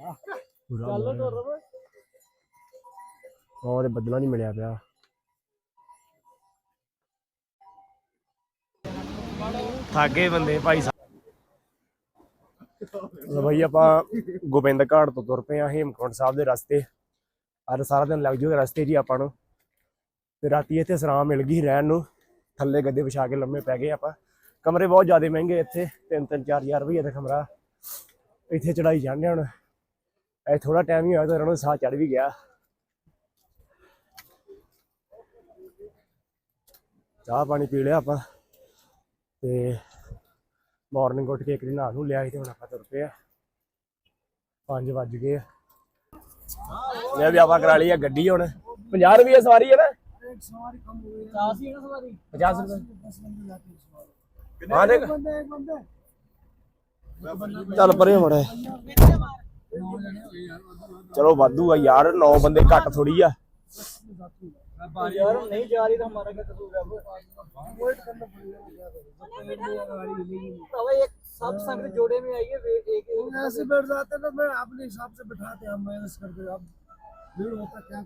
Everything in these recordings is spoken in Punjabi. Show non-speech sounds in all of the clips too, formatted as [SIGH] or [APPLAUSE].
ਚੱਲ ਹੋਰ ਬੱਦਲਾਂ ਨਹੀਂ ਮਿਲਿਆ ਪਿਆ। ਥਾਗੇ ਬੰਦੇ ਭਾਈ ਸਾਹਿਬ ਲੋ ਭਾਈ ਆਪਾਂ ਗੋਬਿੰਦ ਘਾਟ ਤੋਂ ਤੁਰ ਪਏ ਆ ਹੇਮਕੁੰਟ ਸਾਹਿਬ ਦੇ ਰਸਤੇ। ਅੱਜ ਸਾਰਾ ਦਿਨ ਲੱਗ ਜੂਗਾ ਰਸਤੇ 'ਚ ਹੀ ਆਪਾਂ ਨੂੰ। ਤੇ ਰਾਤੀ ਇੱਥੇ ਸਰਾਂ ਮਿਲ ਗਈ ਰਹਿਣ ਨੂੰ। ਥੱਲੇ ਗੱਦੇ ਵਿਛਾ ਕੇ ਲੰਮੇ ਪੈ ਗਏ ਆਪਾਂ। ਕਮਰੇ ਬਹੁਤ ਜ਼ਿਆਦਾ ਮਹਿੰਗੇ ਇੱਥੇ। 3-3 4000 ਰੁਪਏ ਦਾ ਕਮਰਾ। ਇੱਥੇ ਚੜਾਈ ਜਾਂਦੇ ਹੁਣ। ਇਹ ਥੋੜਾ ਟਾਈਮ ਹੀ ਹੋਇਆ ਤਾਂ ਇਹਨਾਂ ਨੂੰ ਸਾਹ ਚੜ ਵੀ ਗਿਆ। ਚਾਹ ਪਾਣੀ ਪੀ ਲਿਆ ਆਪਾਂ ਤੇ ਮਾਰਨਿੰਗ ਉੱਠ ਕੇ ਇੱਕ ਦਿਨ ਨਹਾ ਨੂੰ ਲਿਆ ਸੀ ਤੇ ਹੁਣ ਆਪਾਂ ਤੁਰ ਪਏ ਆ। 5 ਵੱਜ ਗਏ ਆ। ਲੈ ਵੀ ਆਪਾਂ ਕਰਾ ਲਈ ਆ ਗੱਡੀ ਹੁਣ। 50 ਰੁਪਏ ਸਵਾਰੀ ਹੈ ਨਾ? ਚਾਸੀ ਨਾ ਸਵਾਰੀ 50 ਰੁਪਏ। ਹਾਂ ਦੇਖ। ਚੱਲ ਪਰੇ ਮੜਾ। ਚਲੋ ਵਾਧੂ ਆ ਯਾਰ 9 ਬੰਦੇ ਘੱਟ ਥੋੜੀ ਆ यार नहीं जा रही तो हमारा क्या कसूर है अब एक सब संग जोड़े में आइए वे- एक एक ऐसे बैठ जाते ना मैं अपने हिसाब से बैठाते हम मैनेज करके अब भीड़ होता क्या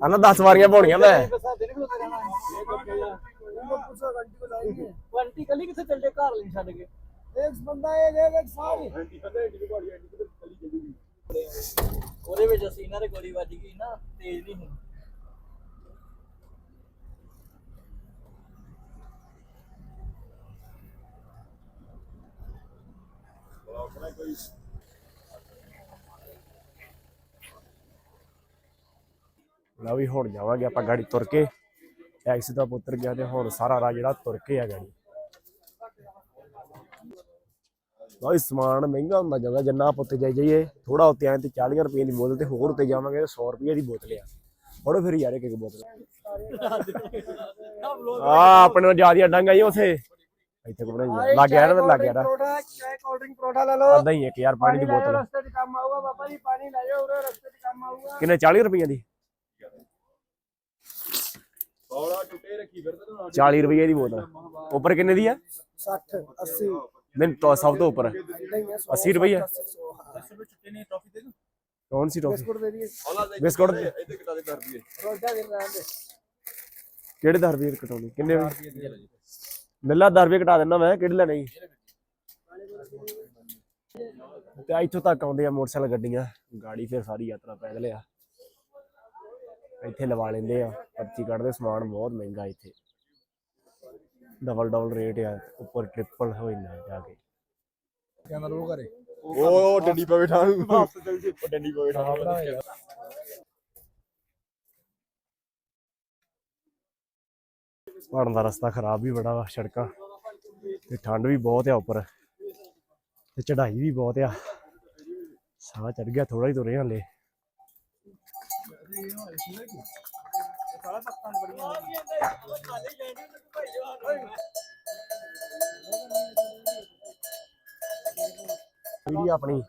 ਆਨਾ 10 ਵਾਰੀਆਂ ਪਾਉਣੀਆਂ ਮੈਂ बसा देने को रहना है उनको पूछो घंटी को लाएंगे आंटी कली किथे चल जाए घर नहीं छड़ के एक बंदा एक एक एक सारी ਉਹਦੇ ਵਿੱਚ ਅਸੀਂ ਇਹਨਾਂ ਦੇ ਗੋਲੀ ਵੱਜ ਗਈ ਨਾ ਤੇਜ਼ ਨਹੀਂ ਸੀ ਲਓ ਵੀ ਹੁਣ ਜਾਵਾਂਗੇ ਆਪਾਂ ਗਾੜੀ ਤੁਰ ਕੇ ਟੈਕਸੀ ਤੋਂ ਪੁੱਤਰ ਗਿਆ ਤੇ ਹੁਣ ਸਾਰਾ ਰਾਹ ਜਿਹੜਾ ਤੁਰ ਕੇ ਆ ਗਾੜੀ ਲਓ ਇਹ ਸਮਾਨ ਮਹਿੰਗਾ ਹੁੰਦਾ ਜਾਂਦਾ ਜਿੰਨਾ ਆਪਾਂ ਉੱਤੇ ਜਾਈ ਜਾਈਏ ਥੋੜਾ ਉੱਤੇ ਆਏ ਤੇ 40 ਰੁਪਏ ਦੀ ਬੋਤਲ ਤੇ ਹੋਰ ਉੱਤੇ ਜਾਵਾਂਗੇ ਤੇ 100 ਰੁਪਏ ਦੀ ਬੋਤਲ ਆ। ਫੜੋ ਫਿਰ ਯਾਰ ਇੱਕ ਇੱਕ ਬੋਤਲ। ਆ ਆਪਣੇ ਜ਼ਿਆਦਾ ਡਾਂਗਾ ਹੀ ਉਥੇ। ਇੱਥੇ ਕੋ ਬਣਾਈ ਲੱਗ ਗਿਆ ਨਾ ਲੱਗ ਗਿਆ ਨਾ। ਚਾਹੇ ਕੋਲਡ ਡਰਿੰਕ ਪਰੋਠਾ ਲੈ ਲਓ। ਅੱਧਾ ਹੀ ਇੱਕ ਯਾਰ ਪਾਣੀ ਦੀ ਬੋਤਲ। ਰਸਤੇ 'ਚ ਕੰਮ ਆਊਗਾ ਬਾਬਾ ਜੀ ਪਾਣੀ ਲੈ ਜਾਓ ਉਰੇ ਰਸਤੇ 'ਚ ਕੰਮ ਆਊਗਾ। ਕਿੰਨੇ 40 ਰੁਪਏ ਦੀ? ਬੌਲਾ 40 ਰੁਪਏ ਦੀ ਬੋਤਲ। ਉੱਪਰ ਕਿੰਨੇ ਦੀ ਆ? 60 80 ਨਹੀਂ ਤਾਂ ਸਭ ਤੋਂ ਉੱਪਰ नहीं है 80 ਰੁਪਏ बिस्कुट ਕੌਣ ਸੀ ਟੋਫੀ दे दिए ਬਿਸਕੁਟ रोजा दे रहे हैं ਕਿਹੜੇ 10 ਰੁਪਏ ਕਟਾਉਣੀ ਕਿੰਨੇ ਵੀ ਲੱਲਾ 10 ਰੁਪਏ ਕਟਾ ਦਿੰਦਾ ਮੈਂ ਕਿਹੜੇ ਲੈਣੇ ਸੀ ਤੇ ਇੱਥੋਂ ਤੱਕ ਆਉਂਦੇ ਆ ਮੋਟਰਸਾਈਕਲ ਗੱਡੀਆਂ ਗਾੜੀ ਫਿਰ ਸਾਰੀ ਯਾਤਰਾ ਪੈਦਲ ਆ ਇੱਥੇ ਲਵਾ ਲੈਂਦੇ ਆ ਪਰਚੀ ਕੱਢਦੇ ਸਮਾਨ ਬਹੁਤ ਮਹਿੰਗਾ ਇੱਥੇ ਡਬਲ ਡਬਲ ਰੇਟ ਆ ਉੱਪਰ ਟ੍ਰਿਪਲ ਹੋ ਜਾਂਦਾ ਜਾ ਕੇ। ਕਹਿੰਦਾ ਰੋ ਕਰੇ। ਉਹ ਡੰਡੀ ਪਾ ਬੈਠਾ ਉਹ ਡੰਡੀ ਪਾ ਬੈਠਾ ਪਹਾੜਾਂ ਦਾ ਰਸਤਾ ਖਰਾਬ ਵੀ ਬੜਾ ਵਾ ਸੜਕਾਂ। ਤੇ ਠੰਡ ਵੀ ਬਹੁਤ ਆ ਉੱਪਰ। ਤੇ ਚੜ੍ਹਾਈ ਵੀ ਬਹੁਤ ਆ। ਸਾਹ ਚੜ ਗਿਆ ਥੋੜਾ ਹੀ ਤੁਰੇ ਹਲੇ। ਵੀਡੀਓ ਆਪਣੀ।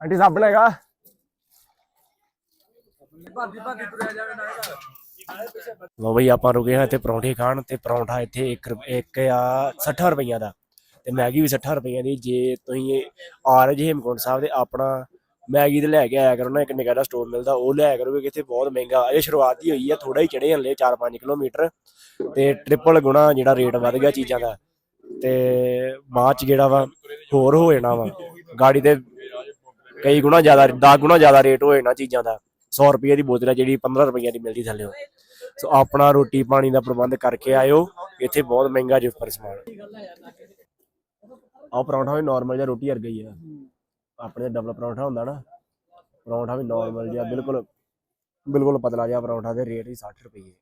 ਆਂਟੀ ਸਾਬਣ ਹੈਗਾ ਲੋ ਬਈ ਆਪਾਂ ਰੁਕੇ ਹਾਂ ਇੱਥੇ ਪਰੌਂਠੇ ਖਾਣ ਤੇ ਪਰੌਂਠਾ ਇੱਥੇ 1 ਇੱਕ ਆ 60 ਰੁਪਈਆ ਦਾ। ਤੇ ਮੈਗੀ ਵੀ 60 ਰੁਪਈਆ ਦੀ ਜੇ ਤੁਸੀਂ ਆ ਰਹੇ ਜੇ ਹੇਮਕੁੰਟ ਸਾਹਿਬ ਦੇ ਆਪਣਾ ਮੈਗੀ ਤੇ ਲੈ ਕੇ ਆਇਆ ਕਰੋ ਨਾ, ਇੱਕ ਨਿੱਕਾ ਜਿਹਾ ਸਟੋਰ ਮਿਲਦਾ, ਉਹ ਲਿਆ ਕਰੋਗੇ ਕਿ ਇੱਥੇ ਬਹੁਤ ਮਹਿੰਗਾ, ਇਹ ਸ਼ੁਰੂਆਤ ਹੀ ਹੋਈ ਆ ਥੋੜਾ ਹੀ ਚੜੇ ਹਲੇ 4-5 ਕਿਲੋਮੀਟਰ ਤੇ ਟ੍ਰਿਪਲ ਗੁਣਾ ਜਿਹੜਾ ਰੇਟ ਵੱਧ ਗਿਆ ਚੀਜ਼ਾਂ ਦਾ। ਤੇ ਬਾਅਦ ਚ ਜਿਹੜਾ ਵਾ, ਹੋਰ ਹੋ ਜਾਣਾ ਵਾ, ਗਾੜੀ ਤੇ ਕਈ ਗੁਣਾ ਜ਼ਿਆਦਾ 10 ਗੁਣਾ ਜ਼ਿਆਦਾ ਰੇਟ ਹੋ ਜਾਣਾ ਚੀਜ਼ਾਂ ਦਾ 100 ਰੁਪਏ ਦੀ ਬੋਤਲ ਆ ਜਿਹੜੀ 15 ਰੁਪਈਆ ਦੀ ਮਿਲਦੀ ਥੱਲੇ। ਸੋ ਆਪਣਾ ਰੋਟੀ ਪਾਣੀ ਦਾ ਪ੍ਰਬੰਧ ਕਰਕੇ ਆਇਓ, ਇੱਥੇ ਬਹੁਤ ਮਹਿੰਗਾ ਜੇ ਸਮਾਨ। ਆਹ ਪਰੌਂਠਾ ਵੀ ਨਾਰਮਲ ਜਿਹਾ ਰੋਟੀ ਵਰਗਾ ਹੀ ਆ। ਆਪਣੇ ਡਬਲ ਪਰੌਂਠਾ ਹੁੰਦਾ ਨਾ ਪਰੌਂਠਾ ਵੀ ਨਾਰਮਲ ਜਿਹਾ ਬਿਲਕੁਲ ਬਿਲਕੁਲ ਪਤਲਾ ਜਿਹਾ ਪਰੌਂਠਾ ਦੇ ਰੇਟ ਹੀ 60 ਰੁਪਏ।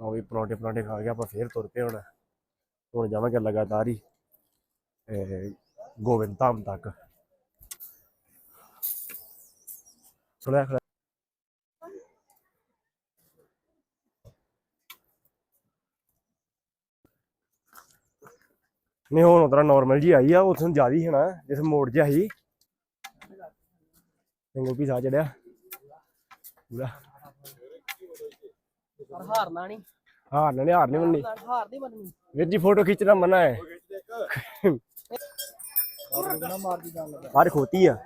ਉਹ ਵੀ ਪਰੌਂਠੇ ਪਰੌਂਠੇ ਖਾ ਕੇ ਆਪਾਂ ਫੇਰ ਤੁਰ ਪਏ ਹੁਣ। ਹੁਣ ਜਾਵਾਂਗੇ ਲਗਾਤਾਰ ਹੀ ਗੋਬਿੰਦ ਧਾਮ ਤੱਕ। ਸੁਣਿਆ? ਨਹੀਂ ਹੁਣ ਉਤਰਾ ਨਾਰਮਲ ਜੀ ਆਈ ਆ ਉਥੋਂ ਜ਼ਿਆਦੀ ਹਣਾ ਜਿਸ ਮੋੜ ਜਿਹਾ ਸੀ। ਸਿੰਗਲ ਪੀਸ ਆ ਚੜਿਆ। ਪੂਰਾ। ਪਰ ਹਾਰਨਾ ਨਹੀਂ ਹਾਰਨਾ ਨਹੀਂ ਹਾਰਨੀ ਮੰਨੀ। ਹਾਰ ਨਹੀਂ ਮੰਨੀ ਵੀਰ ਜੀ ਫੋਟੋ ਖਿੱਚਣਾ ਮਨਾ ਹੈ। ਹਰ ਖੋਤੀ ਆ।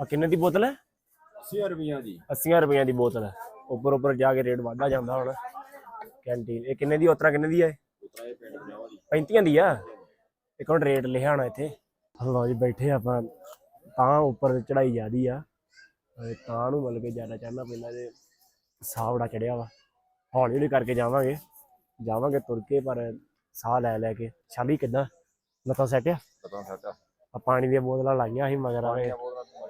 ਆ ਕਿੰਨੇ ਦੀ ਬੋਤਲ ਹੈ? 80 ਰੁਪਈਆ ਦੀ 80 ਰੁਪਈਆਂ ਦੀ ਬੋਤਲ ਹੈ। ਉੱਪਰ ਉੱਪਰ ਜਾ ਕੇ ਰੇਟ ਵੱਧਦਾ ਜਾਂਦਾ ਹੁਣ। ਕੈਂਟੀਨ ਇਹ ਕਿੰਨੇ ਦੀ ਉਤਰਾ ਕਿੰਨੇ ਦੀ ਹੈ? ਉਤਰਾਏ ਪਿੰਡ ਬਣਾਵਾ ਦੀ 35 ਦੀ ਆ? ਇੱਕ ਹੁਣ ਰੇਟ ਲਿਖਿਆ ਹੋਣਾ ਇੱਥੇ। ਲਓ ਜੀ ਬੈਠੇ ਆਪਾਂ। ਤਾਂ ਉੱਪਰ ਚੜਾਈ ਜਾਂਦੀ ਆ। ਤਾਂ ਨੂੰ ਮਤਲਬ ਕਿ ਜ਼ਿਆਦਾ ਚੜਨਾ ਪੈਂਦਾ ਜੇ ਸਾਹ ਬੜਾ ਚੜਿਆ ਵਾ। ਹੌਲੀ ਹੌਲੀ ਕਰਕੇ ਜਾਵਾਂਗੇ। ਜਾਵਾਂਗੇ ਤੁਰ ਕੇ ਪਰ ਸਾਹ ਲੈ ਲੈ ਕੇ। ਸ਼ਾਲੀ ਕਿੱਦਾਂ? ਲੱਤਾਂ ਸੈਟ ਆ? ਆ। ਪਾਣੀ ਦੀਆਂ ਬੋਤਲਾਂ ਲਾਈਆਂ ਸੀ ਮਗਰ ਆਵੇ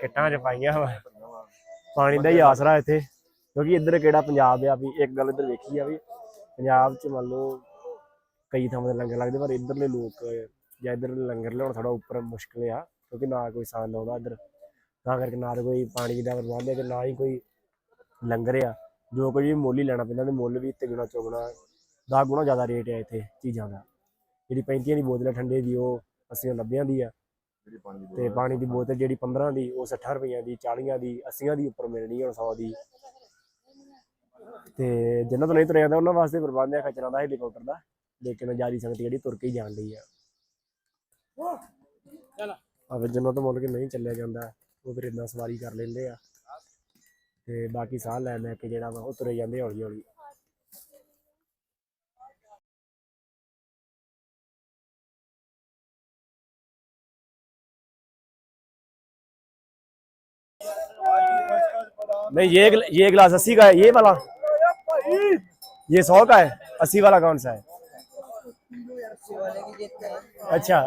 ਕਿੱਟਾਂ 'ਚ ਪਾਈਆਂ ਵਾ। ਪਾਣੀ ਦਾ ਹੀ ਆਸਰਾ ਇੱਥੇ, ਕਿਉਂਕਿ ਇੱਧਰ ਕਿਹੜਾ ਪੰਜਾਬ ਆ ਵੀ ਇੱਕ ਗੱਲ ਇੱਧਰ ਵੇਖੀ ਆ ਵੀ ਪੰਜਾਬ 'ਚ ਮੰਨ ਲਓ ਕਈ ਥਾਵਾਂ ਤੇ ਲੰਗਰ ਲੱਗਦੇ, ਪਰ ਇੱਧਰਲੇ ਲੋਕ ਜਾਂ ਇੱਧਰ ਲੰਗਰ ਲਿਆਉਣ ਥੋੜਾ ਉੱਪਰ ਮੁਸ਼ਕਲ ਆ, ਕਿਉਂਕਿ ਨਾ ਕੋਈ ਸਾਨ ਲਾਉਂਦਾ ਇੱਧਰ, ਤਾਂ ਕਰਕੇ ਨਾ ਕੋਈ ਪਾਣੀ ਦਾ ਪ੍ਰਬੰਧ ਹੈ ਤੇ ਨਾ ਹੀ ਕੋਈ ਲੰਗਰ ਆ। ਜੋ ਕੁਝ ਵੀ ਮੁੱਲ ਹੀ ਲੈਣਾ ਪੈਂਦਾ ਤੇ ਮੁੱਲ ਵੀ ਤਿਗਣਾ ਚੁਗਣਾ 10 ਗੁਣਾ ਜ਼ਿਆਦਾ ਰੇਟ ਆ ਇੱਥੇ ਚੀਜ਼ਾਂ ਦਾ। ਜਿਹੜੀ 35 ਦੀ ਬੋਤਲ ਹੈ ਠੰਡੇ ਦੀ ਉਹ 80 90 ਦੀ ਆ। ਤੇ ਪਾਣੀ ਦੀ ਬੋਤਲ ਜਿਹੜੀ 15 ਦੀ, ਉਹ 60 ਰੁਪਈਆਂ ਦੀ 40 ਦੀ 80 ਦੀ ਉੱਪਰ ਮਿਲਣੀ ਹੁਣ 100 ਦੀ। ਤੇ ਜਿਨ੍ਹਾਂ ਤੋਂ ਨਹੀਂ ਤੁਰਿਆ ਜਾਂਦਾ, ਉਹਨਾਂ ਵਾਸਤੇ ਪ੍ਰਬੰਧ ਹੈ ਖਚਰਾਂ ਦਾ ਹੈਲੀਕਾਪਟਰ ਦਾ, ਲੇਕਿਨ ਜਿਆਦੀ ਸੰਗਤ ਜਿਹੜੀ ਤੁਰ ਕੇ ਹੀ ਜਾਣ ਲਈ ਆ। ਆ ਫਿਰ ਜਿਨ੍ਹਾਂ ਤੋਂ ਮੁੱਲ ਕੇ ਨਹੀਂ ਚੱਲਿਆ ਜਾਂਦਾ, ਉਹ ਫਿਰ ਇਦਾਂ ਸਵਾਰੀ ਕਰ ਲੈਂਦੇ ਆ। ਤੇ ਬਾਕੀ ਸਾਹ ਲੈ ਲੈ ਕੇ ਜਿਹੜਾ ਵਾ, ਉਹ ਤੁਰੇ ਜਾਂਦੇ ਹੌਲੀ ਹੌਲੀ नहीं ये गल, ये गिलास अस्सी का है ये वाला। ये सौ का है अस्सी वाला कौन सा है? अच्छा।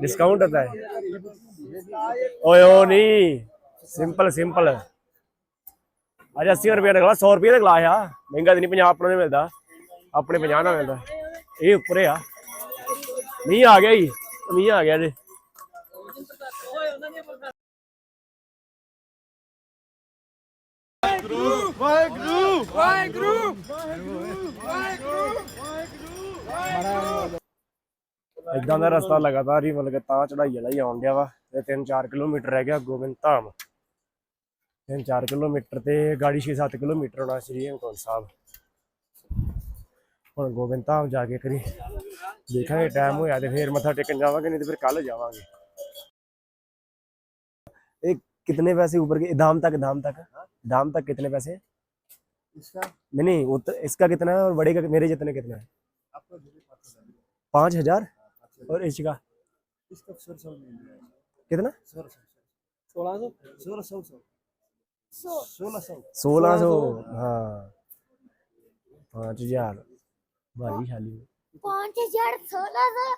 डिस्काउंट होता है। ओए ओ नहीं। Simple simple. अज अस्सी रुपये का गला सौ रुपये का गला है महँगा तो नहीं पंजाब अपने मिलता। अपने पंजाब ना मिलता। ये उपरे आ मीह आ गया जी। मीह आ गया जी। ਇਦਾਂ ਦਾ ਰਸਤਾ ਲਗਾਤਾਰ ਹੀ ਮਤਲਬ ਤਾਂ ਚੜਾਈ ਵਾਲਾ ਹੀ ਆਉਣ ਡਿਆ ਵਾ ਤੇ 3-4 ਕਿਲੋਮੀਟਰ ਰਹਿ ਗਿਆ ਗੋਬਿੰਦ ਧਾਮ। 3-4 ਕਿਲੋਮੀਟਰ ਤੇ ਗਾੜੀ 6-7 ਕਿਲੋਮੀਟਰ ਹੋਣਾ ਸ੍ਰੀ ਹੰਕੋਲ ਸਾਹਿਬ। ਹੁਣ ਗੋਬਿੰਦ ਧਾਮ ਜਾ ਕੇ ਕਰੀ। ਦੇਖਾਂਗੇ ਟਾਈਮ ਹੋਇਆ ਤੇ ਫੇਰ ਮੱਥਾ ਟੇਕਣ ਜਾਵਾਂਗੇ, ਨਹੀਂ ਤੇ ਫਿਰ ਕੱਲ ਜਾਵਾਂਗੇ। ਇਹ ਕਿੰਨੇ ਪੈਸੇ ਉੱਪਰ ਕੇ ਧਾਮ ਤੱਕ ਧਾਮ ਤੱਕ। ਧਾਮ ਤੱਕ ਕਿੰਨੇ ਪੈਸੇ? इसका? नहीं नहीं वो तो, इसका कितना है और बड़े का मेरे जितने कितना है? पाँच हज़ार और इसका? कितना? सोलह सौ? सोलह सौ सोलह सौ। हाँ। पाँच हज़ार। भाई खाली पाँच हज़ार सोलह सौ।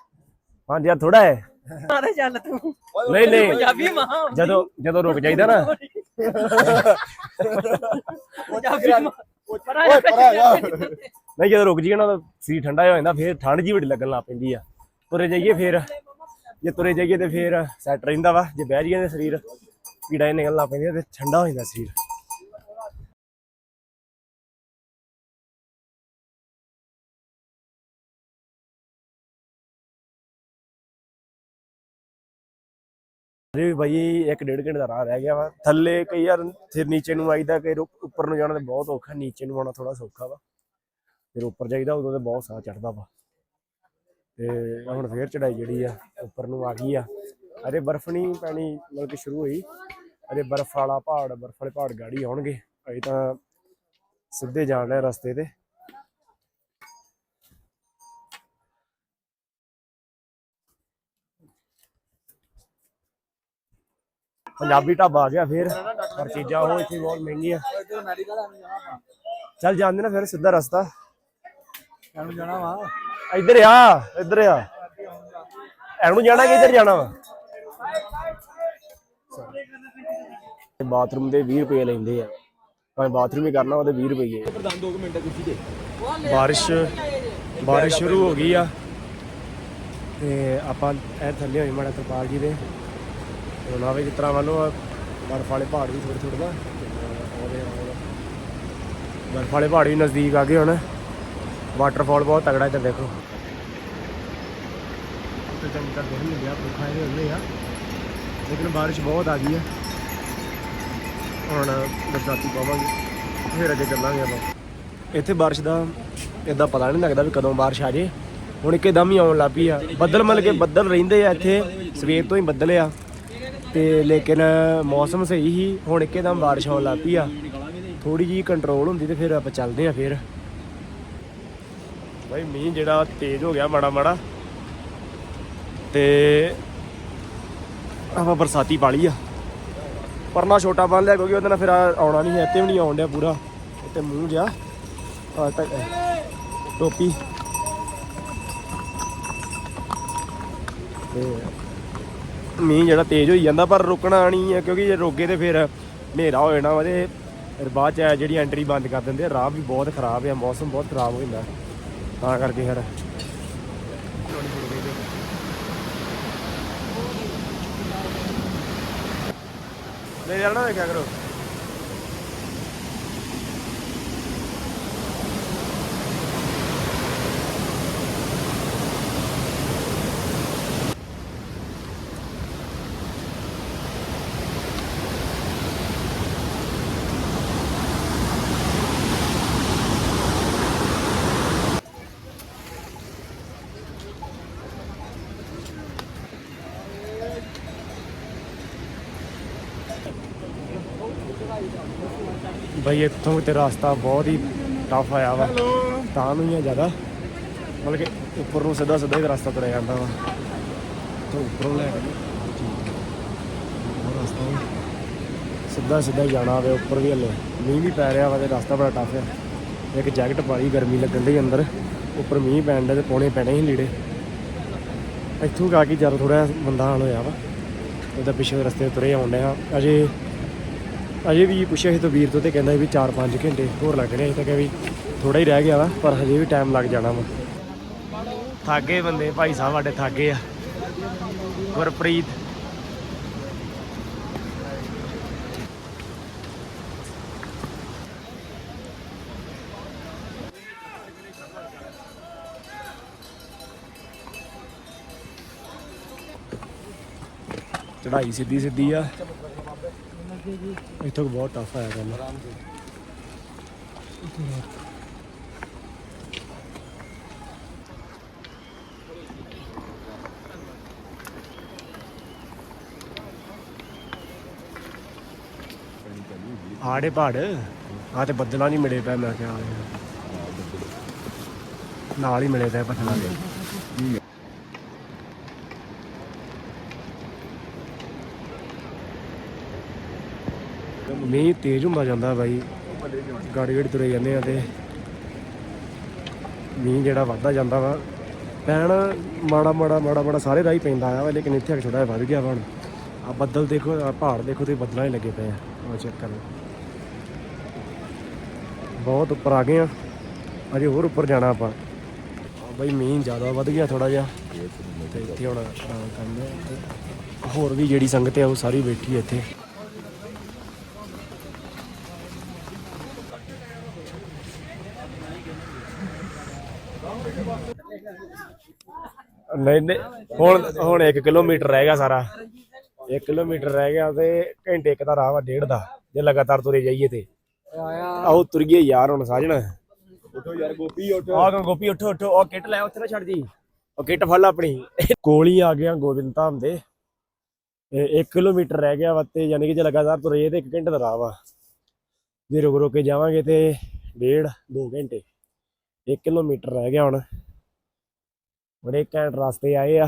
पाँच हज़ार थोड़ा है। नहीं नहीं। जब जब रुक जाइए ना। [LAUGHS] ਮਾਂ ਪਰਾ ਨਹੀਂ ਜਦੋਂ ਰੁਕ ਜੀਏ ਨਾ ਤਾਂ ਸਰੀਰ ਠੰਡਾ ਹੋ ਜਾਂਦਾ ਫਿਰ ਠੰਡ ਜੀ ਬੜੀ ਲੱਗਣ ਲੱਗ ਪੈਂਦੀ ਆ। ਤੁਰੇ ਜਾਈਏ ਫਿਰ ਜੇ ਤੁਰੇ ਜਾਈਏ ਤੇ ਫਿਰ ਸੈੱਟ ਰਹਿੰਦਾ ਵਾ ਜੇ ਬਹਿ ਜਾਈਏ ਤੇ ਸਰੀਰ ਪੀੜਾ ਨਿਕਲਣ ਲੱਗ ਪੈਂਦੀਆਂ ਤੇ ਠੰਡਾ ਹੋ ਜਾਂਦਾ ਸਰੀਰ। ਅਰੇ ਭਾਈ ਇੱਕ ਡੇਢ ਘੰਟੇ ਦਾ ਰਾਹ ਰਹਿ ਗਿਆ ਵਾ। ਥੱਲੇ ਕਈ ਯਾਰ ਫਿਰ ਨੀਚੇ ਨੂੰ ਆਈਦਾ, ਕਈ ਉੱਪਰ ਨੂੰ ਜਾਣਾ ਤੇ ਬਹੁਤ ਔਖਾ, ਨੀਚੇ ਨੂੰ ਆਉਣਾ ਥੋੜਾ ਸੌਖਾ ਵਾ। ਫਿਰ ਉੱਪਰ ਜਾਈਦਾ ਉਦੋਂ ਤੇ ਬਹੁਤ ਸਾਹ ਚੜਦਾ ਵਾ। ਤੇ ਹੁਣ ਫੇਰ ਚੜਾਈ ਜਿਹੜੀ ਆ, ਉੱਪਰ ਨੂੰ ਆ ਗਈ ਆ। ਅਰੇ ਬਰਫ਼ ਨਹੀਂ ਪੈਣੀ, ਮਤਲਬ ਕਿ ਸ਼ੁਰੂ ਹੋਈ। ਅਰੇ ਬਰਫ਼ ਵਾਲਾ ਪਹਾੜ, ਬਰਫ਼ ਵਾਲੇ ਪਹਾੜ ਗਾੜੀ ਆਉਣਗੇ। ਅਜੇ ਤਾਂ ਸਿੱਧੇ ਜਾਣ ਰਹੇ ਰਸਤੇ ਤੇ। ਪੰਜਾਬੀ ਢਾਬਾ ਆ ਗਿਆ ਫੇਰ। ਪਰ ਚੀਜ਼ਾਂ ਉਹ ਇੱਥੇ ਬਹੁਤ ਮਹਿੰਗੀਆਂ। ਚੱਲ ਜਾਂਦੇ ਨਾ ਫਿਰ ਸਿੱਧਾ ਰਸਤਾ। ਇਹਨੂੰ ਜਾਣਾ ਵਾ। ਇੱਧਰ ਆ ਇੱਧਰ ਆ। ਇਹਨੂੰ ਜਾਣਾ ਕਿ ਇੱਧਰ ਜਾਣਾ ਵਾ? ਬਾਥਰੂਮ ਦੇ 20 ਰੁਪਏ ਲੈਂਦੇ ਆ। ਭਾਵੇਂ ਬਾਥਰੂਮ ਹੀ ਕਰਨਾ ਉਹਦੇ 20 ਰੁਪਏ। ਬਾਰਿਸ਼ ਬਾਰਿਸ਼ ਸ਼ੁਰੂ ਹੋ ਗਈ ਆ। ਤੇ ਆਪਾਂ ਇਹ ਥੱਲੇ ਹੋਈ ਮਾੜਾ ਤਰਪਾਲ ਜੀ ਦੇ। ਹੁਣ ਆਵੇ ਜਿਸ ਤਰ੍ਹਾਂ ਵੱਲੋਂ ਬਰਫ ਵਾਲੇ ਪਹਾੜ ਵੀ ਥੋੜੇ ਥੋੜੇ ਨਾ। ਆਉਂਦੇ ਆ ਬਰਫ ਵਾਲੇ ਪਹਾੜ ਵੀ ਨਜ਼ਦੀਕ ਆ ਗਏ ਹੁਣ। ਵਾਟਰਫਾਲ ਬਹੁਤ ਤਗੜਾ ਇੱਧਰ ਦੇਖੋ। ਉੱਤੇ ਚੰਗੀ ਤਰ੍ਹਾਂ ਦੇਖ ਨਹੀਂ ਲਿਆ ਪੁੱਖਾ ਇਹਦੇ ਹੁੰਦੇ ਆ। ਲੇਕਿਨ ਬਾਰਿਸ਼ ਬਹੁਤ ਆ ਗਈ ਆ। ਹੁਣ ਬਰਸਾਤੀ ਪਾਵਾਂਗੇ। ਫਿਰ ਅੱਗੇ ਚੱਲਾਂਗੇ ਆਪਾਂ। ਇੱਥੇ ਬਾਰਿਸ਼ ਦਾ ਇਦਾਂ ਪਤਾ ਨਹੀਂ ਲੱਗਦਾ ਵੀ ਕਦੋਂ ਬਾਰਿਸ਼ ਆ ਜੇ। ਹੁਣ ਇੱਕਦਮ ਹੀ ਆਉਣ ਲੱਗ ਪਈ ਆ। ਬੱਦਲ ਮਤਲਬ ਕਿ ਬੱਦਲ ਰਹਿੰਦੇ ਆ ਇੱਥੇ। ਸਵੇਰ ਤੋਂ ਹੀ ਬੱਦਲ ਆ। ਤੇ ਲੇਕਿਨ ਮੌਸਮ ਸਹੀ ਸੀ, ਹੁਣ ਇੱਕਦਮ ਬਾਰਿਸ਼ ਆਉਣ ਲੱਗ ਪਈ ਆ। ਥੋੜੀ ਜੀ ਕੰਟਰੋਲ ਹੁੰਦੀ ਤੇ ਫਿਰ ਆਪਾਂ ਚੱਲਦੇ ਆ ਫਿਰ। ਭਾਈ ਮੀਂਹ ਜਿਹੜਾ ਤੇਜ਼ ਹੋ ਗਿਆ ਮਾੜਾ ਮਾੜਾ। ਤੇ ਆਪਾਂ ਬਰਸਾਤੀ ਪਾਲੀ ਆ। ਪਰਨਾ ਛੋਟਾ ਬੰਨ ਲਿਆ ਕਿਉਂਕਿ ਉਹਦੇ ਨਾਲ ਫਿਰ ਆਉਣਾ ਨਹੀਂ ਹੈ, ਇੱਥੇ ਵੀ ਨਹੀਂ ਆਉਣ ਡਿਆ ਪੂਰਾ। ਇੱਥੇ ਮੂੰਹ ਜਿਹਾ। ਆ ਤਾਂ ਟੋਪੀ। ਤੇ ਮੀਂਹ ਜਿਹੜਾ ਤੇਜ਼ ਹੋਈ ਜਾਂਦਾ, ਪਰ ਰੁਕਣਾ ਨਹੀਂ ਹੈ ਕਿਉਂਕਿ ਜੇ ਰੋਗੇ ਤੇ ਫਿਰ ਹਨੇਰਾ ਹੋ ਜਾਣਾ ਵਾ ਬਾਅਦ ਚ ਜਿਹੜੀ ਐਂਟਰੀ ਬੰਦ ਕਰ ਦਿੰਦੇ ਆ, ਰਾਹ ਵੀ ਬਹੁਤ ਖਰਾਬ ਹੈ ਮੌਸਮ ਬਹੁਤ ਖਰਾਬ ਹੋ ਜਾਂਦਾ। ਤਾਂ ਕਰਕੇ ਫਿਰ। ਲੈ ਯਾਰ ਦੇਖਿਆ ਕਰੋ। ਬਈ ਇੱਥੋਂ ਤੇ ਰਸਤਾ ਬਹੁਤ ਹੀ ਟਫ ਆਇਆ ਵਾ। ਤਾਂ ਨੂੰ ਹੀ ਆ ਜ਼ਿਆਦਾ। ਮਤਲਬ ਕਿ ਉੱਪਰ ਨੂੰ ਸਿੱਧਾ ਸਿੱਧਾ ਹੀ ਰਸਤਾ ਤੁਰਿਆ ਜਾਂਦਾ ਵਾ। ਤੋਂ ਉੱਪਰੋਂ ਲੈ ਕੇ ਰਸਤਾ ਵੀ। ਸਿੱਧਾ ਸਿੱਧਾ ਜਾਣਾ ਹੋਵੇ ਉੱਪਰ ਵੀ ਹਲੇ। ਮੀਂਹ ਵੀ ਪੈ ਰਿਹਾ ਵਾ ਤੇ ਰਸਤਾ ਬੜਾ ਟਫ ਆ। ਇੱਕ ਜੈਕਟ ਪਾਲੀ ਗਰਮੀ ਲੱਗਣ ਦੀ ਅੰਦਰ। ਉੱਪਰ ਮੀਂਹ ਪੈਣ ਦਾ ਤੇ ਪੌਣੇ ਪੈਣੇ ਹੀ ਲੀੜੇ। ਇੱਥੋਂ ਕਾ ਕੇ ਜ਼ਿਆਦਾ ਥੋੜਾ ਬੰਦਾ ਹਾਲ ਹੋਇਆ ਵਾ। ਉਹਦਾ ਪਿਛਲੇ ਰਸਤੇ ਤੁਰੇ ਆਉਂਦੇ ਆ ਅਜੇ ਅਜੇ ਵੀ ਪੁੱਛਿਆ ਸੀ ਤਾਂ ਵੀਰ ਤੋਂ ਤੇ ਕਹਿੰਦਾ ਵੀ 4-5 ਘੰਟੇ ਹੋਰ ਲੱਗਣੇ ਸੀ ਤਾਂ ਕਿ ਵੀ ਥੋੜਾ ਹੀ ਰਹਿ ਗਿਆ ਵਾ ਪਰ ਹਜੇ ਵੀ ਟਾਈਮ ਲੱਗ ਜਾਣਾ ਵਾ। ਥਾਗੇ ਬੰਦੇ ਭਾਈ ਸਾਹਿਬ ਸਾਡੇ ਥਾਗੇ ਆ। ਗੁਰਪ੍ਰੀਤ। ਚੜਾਈ ਸਿੱਧੀ ਸਿੱਧੀ ਆ। ਇੱਥੋਂ ਬਹੁਤ ਟਫ ਆਇਆ ਕੰਮ ਆੜੇ ਪਹਾੜ ਆ ਤੇ ਬੱਦਲਾਂ ਨਹੀਂ ਮਿਲੇ ਪਏ, ਮੈਂ ਕਿਹਾ। ਨਾਲ ਹੀ ਮਿਲੇ ਪਏ ਬੱਦਲਾਂ ਦੇ। ਮੀਂਹ ਤੇਜ਼ ਹੁੰਦਾ ਜਾਂਦਾ ਬਾਈ। ਗਾੜੀ ਗਾੜੀ ਤੁਰੇ ਜਾਂਦੇ ਆ ਤੇ ਮੀਂਹ ਜਿਹੜਾ ਵੱਧਦਾ ਜਾਂਦਾ ਵਾ। ਪੈਣ ਮਾੜਾ ਮਾੜਾ ਮਾੜਾ ਮਾੜਾ ਸਾਰੇ ਰਾਹ ਪੈਂਦਾ ਆ ਵਾ, ਲੇਕਿਨ ਇੱਥੇ ਆ ਥੋੜਾ ਜਿਹਾ ਵੱਧ ਗਿਆ ਵਾ ਹੁਣ। ਆ ਬੱਦਲ ਦੇਖੋ ਆ ਪਹਾੜ ਦੇਖੋ, ਤੇ ਬੱਦਲਾਂ ਹੀ ਲੱਗੇ ਪਏ ਆ। ਉਹ ਚੈੱਕ ਕਰੋ ਬਹੁਤ ਉੱਪਰ ਆ ਗਏ ਆ। ਅਜੇ ਹੋਰ ਉੱਪਰ ਜਾਣਾ ਆਪਾਂ। ਆ ਬਾਈ ਮੀਂਹ ਜ਼ਿਆਦਾ ਵੱਧ ਗਿਆ ਥੋੜਾ ਜਿਹਾ। ਤੇ ਇੱਥੇ ਹੁਣ ਆਰਾਮ ਹੋਰ ਵੀ ਜਿਹੜੀ ਸੰਗਤ ਹੈ ਉਹ ਸਾਰੀ ਬੈਠੀ ਹੈ ਇੱਥੇ। ਨਹੀਂ ਨਹੀਂ ਹੁਣ ਹੁਣ 1 ਕਿਲੋਮੀਟਰ ਰਹਿ ਗਿਆ ਸਾਰਾ। 1 ਕਿਲੋਮੀਟਰ ਰਹਿ ਗਿਆ ਤੇ ਘੰਟੇ ਇੱਕ ਦਾ ਰਾਹ ਵਾ ਡੇਢ ਦਾ ਜੇ ਲਗਾਤਾਰ ਤੁਰੇ ਜਾਈਏ ਤੇ। ਆਓ ਤੁਰੀਏ ਯਾਰ ਹੁਣ ਸਾਜਣ। ਉਠੋ ਯਾਰ ਗੋਪੀ ਉੱਠ। ਆ ਗੋਪੀ ਉੱਠੋ ਉੱਠੋ। ਉਹ ਕਿੱਟ ਲੈ ਉੱਥੇ ਨਾ ਛੱਡ ਜੀ। ਉਹ ਕਿੱਟ ਫੜ ਆਪਣੀ। ਕੋਲ ਹੀ ਆ ਗਿਆ ਗੋਬਿੰਦ ਧਾਮ ਦੇ। 1 ਕਿਲੋਮੀਟਰ ਰਹਿ ਗਿਆ ਵਾ ਤੇ ਯਾਨੀ ਕਿ ਜੇ ਲਗਾਤਾਰ ਤੁਰੇ ਤੇ 1 ਘੰਟੇ ਦਾ ਰਾਹ ਵਾ। ਜੇ ਰੁਕ ਰੁਕ ਕੇ ਜਾਵਾਂਗੇ ਤੇ ਡੇਢ 2 ਘੰਟੇ। 1 ਕਿਲੋਮੀਟਰ ਰਹਿ ਗਿਆ ਹੁਣ। ਬੜੇ ਘੈਂਟ ਰਸਤੇ ਆਏ ਆ।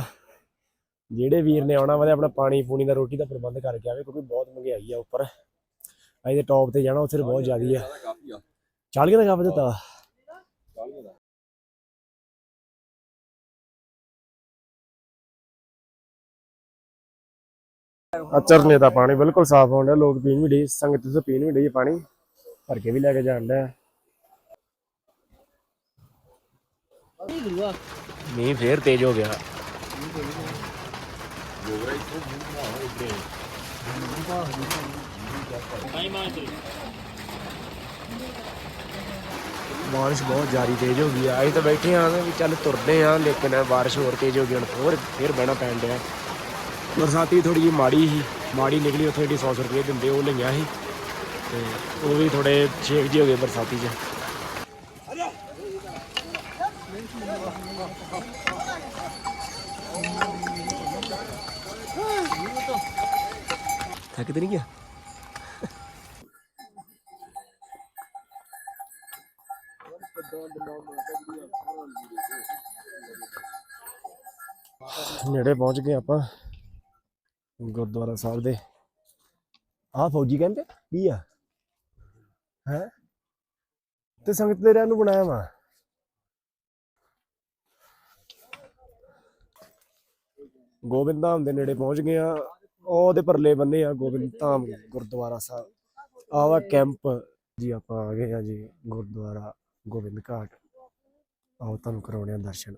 ਜਿਹੜੇ ਵੀਰ ਨੇ ਆਉਣਾ ਵਾ ਆਪਣਾ ਪਾਣੀ ਪੂਣੀ ਦਾ ਰੋਟੀ ਦਾ ਪ੍ਰਬੰਧ ਕਰਕੇ ਆਵੇ, ਕਿਉਂਕਿ ਬਹੁਤ ਮਹਿੰਗਾਈ ਆ ਉੱਪਰ। ਅਸੀਂ ਟੌਪ ਤੇ ਜਾਣਾ, ਉੱਥੇ ਬਹੁਤ ਜ਼ਿਆਦੀ ਆ। ਚੱਲ ਕੇ ਕਾਫੀ ਦਿੱਤਾ। ਅਚਰਨੇ ਦਾ ਪਾਣੀ ਬਿਲਕੁਲ ਸਾਫ਼ ਹੋਣ ਡਿਆ, ਲੋਕ ਪੀਣ ਵੀ ਡੇ ਸੰਗਤ ਤੋਂ ਪੀਣ ਵੀ ਡੇ ਪਾਣੀ, ਭਰ ਕੇ ਵੀ ਲੈ ਕੇ ਜਾਣ ਡਿਆ। ਮੀਂਹ ਫੇਰ ਤੇਜ਼ ਹੋ ਗਿਆ। ਬਾਰਿਸ਼ ਬਹੁਤ ਜ਼ਿਆਦਾ ਤੇਜ਼ ਹੋ ਗਈ ਆ। ਅਸੀਂ ਤਾਂ ਬੈਠੇ ਆਂ ਵੀ ਚੱਲ ਤੁਰਦੇ ਆਂ, ਲੇਕਿਨ ਬਾਰਿਸ਼ ਹੋਰ ਤੇਜ਼ ਹੋ ਗਈ, ਹੁਣ ਹੋਰ ਫੇਰ ਬਹਿਣਾ ਪੈਣ ਡਿਆ। ਬਰਸਾਤੀ ਥੋੜੀ ਜਿਹੀ ਮਾੜੀ ਸੀ। ਮਾੜੀ ਨਿਕਲੀ, ਉੱਥੇ ਜਿਹੜੀ 100 ਰੁਪਏ ਦਿੰਦੇ, ਉਹ ਲਈਆਂ ਸੀ। ਤੇ ਉਹ ਵੀ ਥੋੜੇ ਛੇਕ ਜਿਹੇ ਹੋ ਗਏ ਬਰਸਾਤੀ 'ਚ। ਥੱਕ ਤੇ ਨਹੀਂ ਗਿਆ ਨੇੜੇ ਪਹੁੰਚ ਗਏ ਆਪਾਂ ਗੁਰਦੁਆਰਾ ਸਾਹਿਬ ਦੇ। ਆ ਫੌਜੀ ਕਹਿੰਦੇ, ਕੀ ਆ? ਹੈ? ਤੇ ਸੰਗਤ ਦੇ ਰਹਿਣ ਨੂੰ ਬਣਾਇਆ ਵਾ। ਗੋਬਿੰਦ ਧਾਮ ਦੇ ਨੇੜੇ ਪਹੁੰਚ ਗਏ ਆ। ਉਹਦੇ ਪਰਲੇ ਬੰਨੇ ਆ ਗੋਬਿੰਦ ਧਾਮ ਗੁਰਦੁਆਰਾ ਸਾਹਿਬ। ਆਵਾ ਕੈਂਪ। ਜੀ ਆਪਾਂ ਆ ਗਏ ਆ ਜੀ ਗੁਰਦੁਆਰਾ ਗੋਬਿੰਦ ਘਾਟ। ਆਓ ਤੁਹਾਨੂੰ ਕਰਾਉਣੇ ਆ ਦਰਸ਼ਨ।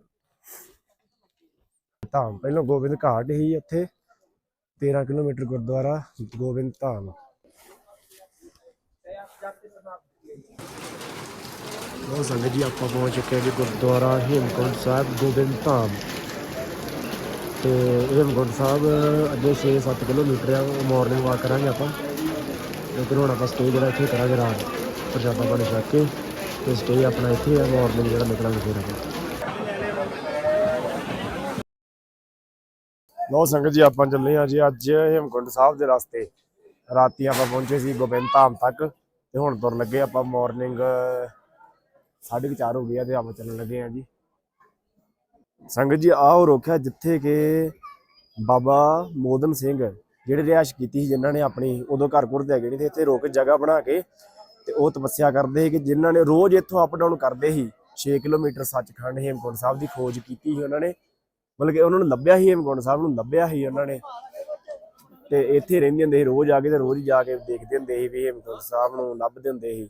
ਧਾਮ, ਪਹਿਲਾਂ ਗੋਬਿੰਦ ਘਾਟ ਹੀ ਉੱਥੇ 13 ਕਿਲੋਮੀਟਰ ਗੁਰਦੁਆਰਾ ਗੋਬਿੰਦ ਧਾਮ। ਉਹ ਸੰਗਤ ਜੀ, ਆਪਾਂ ਪਹੁੰਚ ਚੁੱਕੇ ਹਾਂ ਜੀ ਗੁਰਦੁਆਰਾ ਹੇਮਕੁੰਟ ਸਾਹਿਬ ਗੋਬਿੰਦ ਧਾਮ। ਤੇ ਹੇਮਕੁੰਟ ਸਾਹਿਬ, ਅੱਗੇ 6-7 ਕਿਲੋਮੀਟਰ ਆ, ਉਹ ਮਾਰਨਿੰਗ ਵਾਕ ਕਰਾਂਗੇ ਆਪਾਂ। ਤੇ ਫਿਰ ਹੁਣ ਆਪਾਂ ਸਟੇ ਜਿਹੜਾ ਇੱਥੇ ਕਰਾਂਗੇ ਰਾਤ, ਪ੍ਰਸ਼ਾਦਾ ਪਾਣੀ ਛਕ ਕੇ, ਤੇ ਸਟੇ ਆਪਣਾ ਇੱਥੇ ਆ ਮਾਰਨਿੰਗ ਜਿਹੜਾ ਨਿਕਲਾਂਗੇ ਫਿਰ ਆਪਾਂ। ਲੋ ਸੰਗਤ ਜੀ, ਆਪਾਂ ਚੱਲੇ ਆ ਜੀ ਅੱਜ ਹੇਮਕੁੰਟ ਸਾਹਿਬ ਦੇ ਰਸਤੇ। ਰਾਤੀ ਆਪਾਂ ਪਹੁੰਚੇ ਸੀ ਗੋਬਿੰਦ ਧਾਮ ਤੱਕ, ਤੇ ਹੁਣ ਤੁਰ ਲੱਗੇ ਆਪਾਂ ਮਾਰਨਿੰਗ 4:30 ਹੋ ਗਿਆ ਤੇ ਆਪਾਂ ਚੱਲਣ ਲੱਗੇ ਆ ਜੀ। ਸੰਗਤ ਜੀ, ਆਹ ਉਹ ਰੋਕਿਆ ਜਿੱਥੇ ਕਿ ਬਾਬਾ ਮੋਦਨ ਸਿੰਘ ਜਿਹੜੇ ਰਿਹਾਇਸ਼ ਕੀਤੀ ਸੀ ਜਿਨ੍ਹਾਂ ਨੇ ਆਪਣੀ ਉਦੋਂ ਘਰ ਘੁਰ ਤੇ ਹੈਗੇ ਤੇ ਇੱਥੇ ਰੋਕ ਜਗ੍ਹਾ ਬਣਾ ਕੇ ਤੇ ਉਹ ਤਪੱਸਿਆ ਕਰਦੇ ਸੀ ਕਿ ਜਿਨ੍ਹਾਂ ਨੇ ਰੋਜ਼ ਇੱਥੋਂ ਅਪ ਡਾਊਨ ਕਰਦੇ ਸੀ। 6 ਕਿਲੋਮੀਟਰ ਸੱਚਖੰਡ ਹੇਮਕੁੰਟ ਸਾਹਿਬ ਦੀ ਖੋਜ ਕੀਤੀ ਸੀ ਉਹਨਾਂ ਨੇ। ਮਤਲਬ ਕਿ ਉਹਨਾਂ ਨੂੰ ਲੱਭਿਆ ਸੀ, ਹੇਮਕੁੰਟ ਸਾਹਿਬ ਨੂੰ ਲੱਭਿਆ ਸੀ ਉਹਨਾਂ ਨੇ। ਤੇ ਇੱਥੇ ਰਹਿੰਦੇ ਹੁੰਦੇ ਸੀ, ਰੋਜ਼ ਆ ਕੇ ਤੇ ਰੋਜ਼ ਹੀ ਜਾ ਕੇ ਦੇਖਦੇ ਹੁੰਦੇ ਸੀ ਵੀ ਹੇਮਕੁੰਟ ਸਾਹਿਬ ਨੂੰ ਲੱਭਦੇ ਹੁੰਦੇ ਸੀ।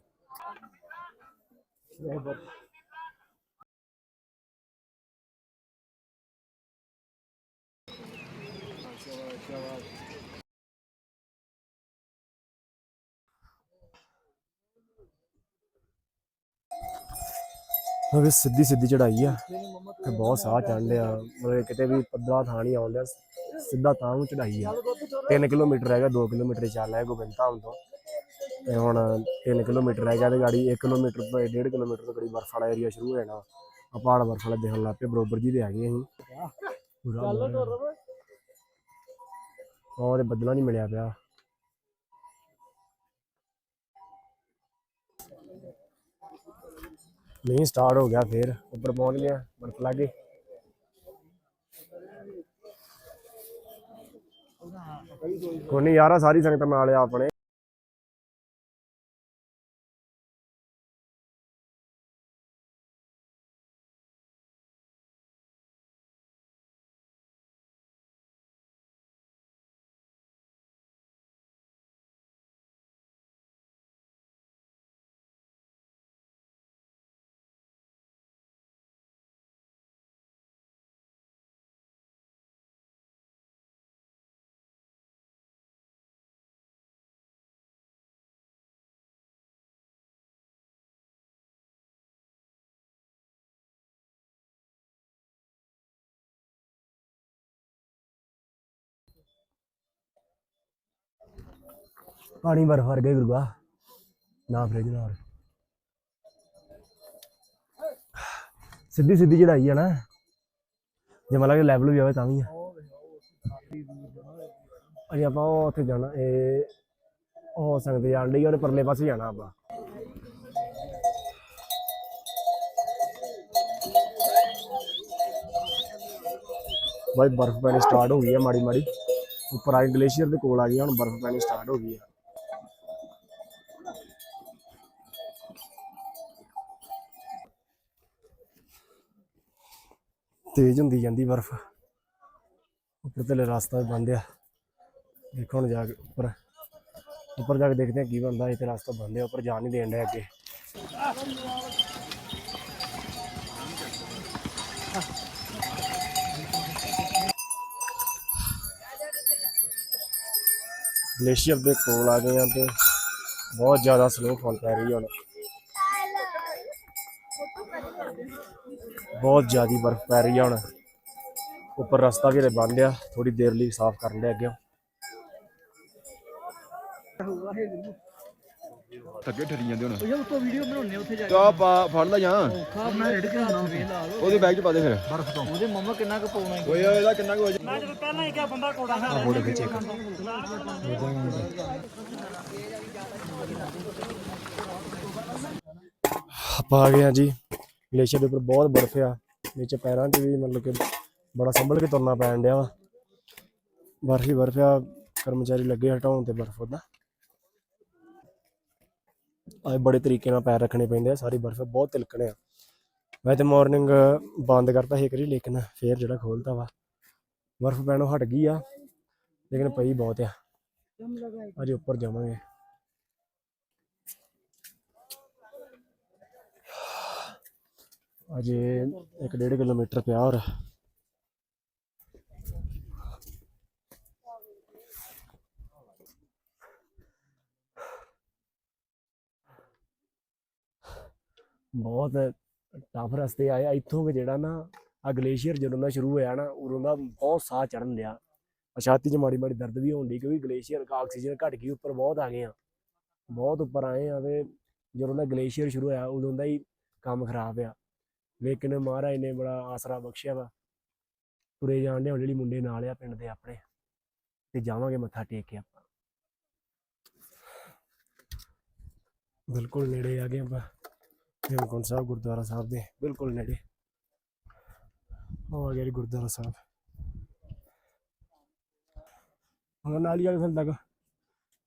ਉਹ ਸਿੱਧੀ ਸਿੱਧੀ ਚੜਾਈ ਆ। ਤੇ ਬਹੁਤ ਸਾਹ ਚੜ੍ਹਦੇ ਆ ਮਤਲਬ ਕਿਤੇ ਵੀ ਪੱਧਰਾ ਥਾਂ ਨਹੀਂ ਆਉਂਦਾ ਸਿੱਧਾ ਤਾਂ ਨੂੰ ਚੜਾਈ ਆ। 3 ਕਿਲੋਮੀਟਰ ਹੈਗਾ 2 ਕਿਲੋਮੀਟਰ ਚੱਲ ਹੈ ਗੋਬਿੰਦ ਧਾਮ ਤੋਂ। ਤੇ ਹੁਣ 3 ਕਿਲੋਮੀਟਰ ਰਹਿ ਗਿਆ ਤੇ ਗਾੜੀ 1 ਕਿਲੋਮੀਟਰ ਤੋਂ 1.5 ਕਿਲੋਮੀਟਰ ਤੋਂ ਗੜੀ ਬਰਫ ਵਾਲਾ ਏਰੀਆ ਸ਼ੁਰੂ ਹੋ ਜਾਣਾ। ਆ ਪਹਾੜ ਬਰਫ ਵਾਲਾ ਦੇਖਣ ਲੱਗ ਪਏ ਬਰੋਬਰ ਜੀ ਦੇ ਆ ਗਏ ਅਸੀਂ। ਪੂਰਾ ਉਹ ਤੇ ਬੱਦਲਾਂ ਨਹੀਂ ਮਿਲਿਆ ਪਿਆ ਨਹੀਂ ਸਟਾਰਟ ਹੋ ਗਿਆ ਫੇਰ ਉੱਪਰ ਪਹੁੰਚ ਗਿਆ ਬਰਫ ਲੱਗੇ ਕੋਈ ਨਹੀਂ ਯਾਰਾ ਸਾਰੀ ਸੰਗਤ ਨਾਲ ਆ ਆਪਣੇ ਪਾਣੀ ਬਰਫ ਵਰਗਾ ਹੀ ਗੁਰੂਆ ਨਾ ਫ੍ਰਿਜ ਨਾਲ ਸਿੱਧੀ ਸਿੱਧੀ ਚੜਾਈ ਆ ਨਾ। ਜੇ ਮਤਲਬ ਕਿ ਲੈਵਲ ਵੀ ਆਵੇ ਤਾਂ ਵੀ ਆ। ਅਜੇ ਆਪਾਂ ਉਹ ਉੱਥੇ ਜਾਣਾ, ਇਹ ਹੋ ਸਕਦੇ ਜਾਣ ਲਈ ਉਹਨੇ ਪਰਲੇ ਪਾਸੇ ਜਾਣਾ ਆਪਾਂ। ਬਾਈ ਬਰਫ਼ ਪੈਣੀ ਸਟਾਰਟ ਹੋ ਗਈ ਹੈ ਮਾੜੀ ਮਾੜੀ ਉੱਪਰ ਆ ਗਲੇਸ਼ੀਅਰ ਦੇ ਕੋਲ ਆ ਗਈ ਹੁਣ ਬਰਫ਼ ਪੈਣੀ ਸਟਾਰਟ ਹੋ ਗਈ ਹੈ ਤੇਜ਼ ਹੁੰਦੀ ਜਾਂਦੀ ਬਰਫ਼। ਉੱਪਰ ਤੇ ਰਸਤਾ ਬੰਦ ਆ। ਦੇਖੋ ਹੁਣ ਜਾ ਕੇ ਉੱਪਰ। ਉੱਪਰ ਜਾ ਕੇ ਦੇਖਦੇ ਹਾਂ ਕੀ ਬਣਦਾ ਇੱਥੇ ਰਸਤਾ ਬੰਦ ਆ, ਉੱਪਰ ਜਾਣ ਨਹੀਂ ਦੇਣ ਡਿਆ ਅੱਗੇ। ਗਲੇਸ਼ੀਅਰ ਦੇ ਕੋਲ ਆ ਗਏ ਆ ਤੇ ਬਹੁਤ ਜ਼ਿਆਦਾ ਸਨੋਫਾਲ ਪੈ ਰਹੀ ਹੁਣ। ਬਹੁਤ ਜ਼ਿਆਦੀ ਬਰਫ਼ ਪੈ ਰਹੀ ਹੈ ਹੁਣ। ਉੱਪਰ ਰਸਤਾ ਵੀ ਹਲੇ ਬੰਦ ਆ ਥੋੜੀ ਦੇਰ ਲਈ ਸਾਫ਼ ਕਰਨ ਦੇ ਅੱਗੇ। ਅੱਗੇ ਠਰੀ ਜਾਂਦੇ ਹੁਣ। ਉਹ ਉੱਤੋਂ ਵੀਡੀਓ ਬਣਾਉਣੇ ਉੱਥੇ ਜਾ ਕੇ। ਤਾਂ ਪਾ ਫੜ ਲੈ ਜਾਂ। ਖਾ ਮੈਂ ਰੇਡ ਕੇ ਆਉਣਾ ਵੇ ਲਾ ਲਓ ਉਹਦੇ ਬੈਗ 'ਚ ਪਾ ਦੇ ਫਿਰ। ਉਹਦੇ ਮੰਮਾ ਕਿੰਨਾ ਕੁ ਪਾਉਣਾ ਹੈ? ਓਏ ਇਹਦਾ ਕਿੰਨਾ ਕੁ ਹੋ ਜਾ ਆਪਾਂ ਆ ਗਏ ਆ ਜੀ। ਗਲੇਸ਼ੀਅਰ ਦੇ ਉੱਪਰ ਬਹੁਤ ਬਰਫ਼ ਆ। ਨੀਚੇ ਪੈਰਾਂ 'ਚ ਵੀ ਮਤਲਬ ਕਿ ਬੜਾ ਸੰਭਲ ਕੇ ਤੁਰਨਾ ਪੈਣ ਡਿਆ ਵਾ। ਬਰਫ਼ ਹੀ ਬਰਫ਼ ਆ, ਕਰਮਚਾਰੀ ਲੱਗੇ ਹਟਾਉਣ ਤੇ ਬਰਫ਼ ਉਹਦਾ ਆ ਬੜੇ ਤਰੀਕੇ ਨਾਲ ਪੈਰ ਰੱਖਣੇ ਪੈਂਦੇ ਆ, ਸਾਰੀ ਬਰਫ਼ ਬਹੁਤ ਤਿਲਕਣੇ ਆ। ਮੈਂ ਤੇ ਮਾਰਨਿੰਗ ਬੰਦ ਕਰਤਾ ਸੀ ਕਰੀ ਲੇਕਿਨ ਫੇਰ ਜਿਹੜਾ ਖੋਲਤਾ ਵਾ, ਬਰਫ਼ ਪੈਣੋਂ ਹਟ ਗਈ ਆ, ਲੇਕਿਨ ਪਈ ਬਹੁਤ ਆ। ਅਜੇ ਉੱਪਰ ਜਾਵਾਂਗੇ। ਅਜੇ 1.5 ਕਿਲੋਮੀਟਰ ਪਿਆ ਹੋਰ। ਬਹੁਤ ਟਫ ਰਸਤੇ ਆਏ ਆ। ਇੱਥੋਂ ਕਿ ਜਿਹੜਾ ਨਾ ਆ ਗਲੇਸ਼ੀਅਰ ਜਦੋਂ ਦਾ ਸ਼ੁਰੂ ਹੋਇਆ ਨਾ, ਉਦੋਂ ਦਾ ਬਹੁਤ ਸਾਹ ਚੜਨ ਲਿਆ ਛਾਤੀ 'ਚ ਮਾੜੀ ਮਾੜੀ ਦਰਦ ਵੀ ਹੋਣ ਡਈ ਕਿਉਂਕਿ ਗਲੇਸ਼ੀਅਰ ਦਾ ਆਕਸੀਜਨ ਘਟ ਗਈ, ਉੱਪਰ ਬਹੁਤ ਆ ਗਏ ਆ। ਬਹੁਤ ਉੱਪਰ ਆਏ ਆ ਤੇ ਜਦੋਂ ਦਾ ਗਲੇਸ਼ੀਅਰ ਸ਼ੁਰੂ ਹੋਇਆ, ਉਦੋਂ ਦਾ ਹੀ ਕੰਮ ਖਰਾਬ ਆ। ਲੇਕਿਨ ਮਹਾਰਾਜ ਨੇ ਬੜਾ ਆਸਰਾ ਬਖਸ਼ਿਆ ਵਾ। ਤੁਰੇ ਜਾਣ ਦੇ ਜਿਹੜੀ ਮੁੰਡੇ ਨਾਲ ਆ ਪਿੰਡ ਦੇ ਆਪਣੇ, ਤੇ ਜਾਵਾਂਗੇ ਮੱਥਾ ਟੇਕ ਕੇ ਆਪਾਂ। ਬਿਲਕੁਲ ਨੇੜੇ ਆ ਗਏ ਆਪਾਂ, ਹੇਮਕੁੰਟ ਸਾਹਿਬ, ਗੁਰਦੁਆਰਾ ਸਾਹਿਬ ਦੇ ਬਿਲਕੁਲ ਨੇੜੇ। ਉਹ ਆ ਗਿਆ ਜੀ ਗੁਰਦੁਆਰਾ ਸਾਹਿਬ। ਹੁਣ ਨਾਲ ਹੀ ਆ ਕੇ ਫਿਰ ਤੱਕ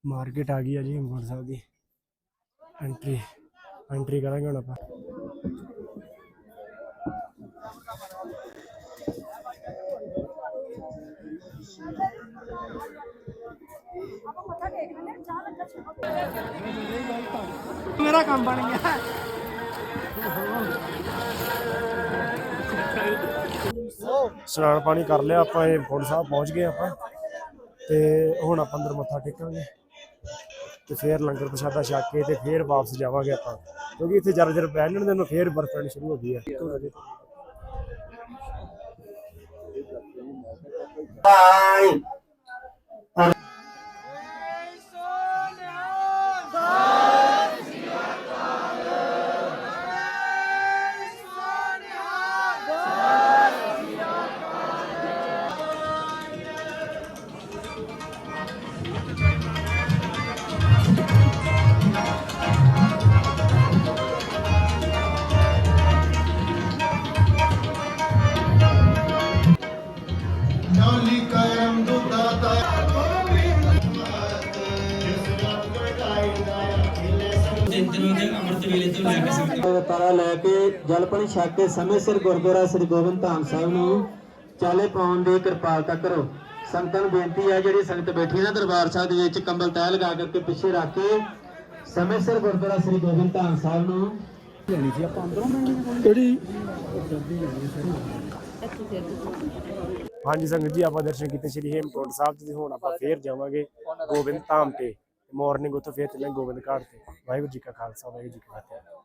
ਮਾਰਕੀਟ ਆ ਗਈ ਆ ਜੀ ਹੇਮਕੁੰਟ ਸਾਹਿਬ ਦੀ। ਐਂਟਰੀ ਐਂਟਰੀ ਕਰਾਂਗੇ ਹੁਣ ਆਪਾਂ। ਮੇਰਾ ਕੰਮ ਬਣ ਗਿਆ। ਇਸ਼ਨਾਨ ਪਾਣੀ ਕਰ ਲਿਆ ਆਪਾਂ, ਇਹ ਫੁੱਲ ਸਾਹਿਬ ਪਹੁੰਚ ਗਏ ਆਪਾਂ। ਤੇ ਹੁਣ ਆਪਾਂ ਅੰਦਰ ਮੱਥਾ ਟੇਕਾਂਗੇ। ਤੇ ਫੇਰ ਲੰਗਰ ਪ੍ਰਸ਼ਾਦਾ ਛਕ ਕੇ ਤੇ ਫੇਰ ਵਾਪਸ ਜਾਵਾਂਗੇ ਆਪਾਂ। ਕਿਉਂਕਿ ਇੱਥੇ ਜਰਾ ਜਰ ਬੈਠਣ ਦੇ ਨੂੰ ਫੇਰ ਬਰਫ਼ ਪੈਣੀ ਸ਼ੁਰੂ ਹੋ ਗਈ ਹੈ Bye. ਤਾਰਾ ਲੈ ਕੇ ਜਲ ਪਾਣੀ ਛਕ ਕੇ ਸਮੇਂ ਸਿਰ ਗੁਰਦੁਆਰਾ ਸ੍ਰੀ ਗੋਬਿੰਦ ਧਾਮ ਸਾਹਿਬ ਨੂੰ ਚਾਲੇ ਪਾਉਣ ਦੀ ਕਿਰਪਾਲਤਾ ਕਰੋ। ਸੰਗਤਾਂ ਨੂੰ ਬੇਨਤੀ ਹੈ ਜਿਹੜੀ ਸੰਗਤ ਬੈਠੀ ਹੈ ਨਾ ਦਰਬਾਰ ਸਾਹਿਬ ਦੇ ਵਿੱਚ ਕੰਬਲ ਤੈ ਲਗਾ ਕਰਕੇ ਪਿੱਛੇ ਰੱਖ ਕੇ ਸਮੇਂ ਸਿਰ ਗੁਰਦੁਆਰਾ ਸ੍ਰੀ ਗੋਬਿੰਦ ਧਾਮ ਸਾਹਿਬ ਨੂੰ ਹਾਂਜੀ ਸੰਗਤ ਜੀ ਆਪਾਂ ਦਰਸ਼ਨ ਕੀਤੇ ਸ਼੍ਰੀ ਹੇਮਕੁੰਟ ਸਾਹਿਬ ਤੇ ਹੁਣ ਆਪਾਂ ਫੇਰ ਜਾਵਾਂਗੇ ਗੋਬਿੰਦ ਧਾਮ ਤੇ। ਮਾਰਨਿੰਗ ਉੱਥੋਂ ਫੇਰ ਚੱਲਾਂਗੇ ਗੋਬਿੰਦ ਘਾਟ ਤੇ। ਵਾਹਿਗੁਰੂ ਜੀ ਕਾ ਖਾਲਸਾ ਵਾਹਿਗੁਰੂ ਜੀ ਕੀ ਫਤਿਹ।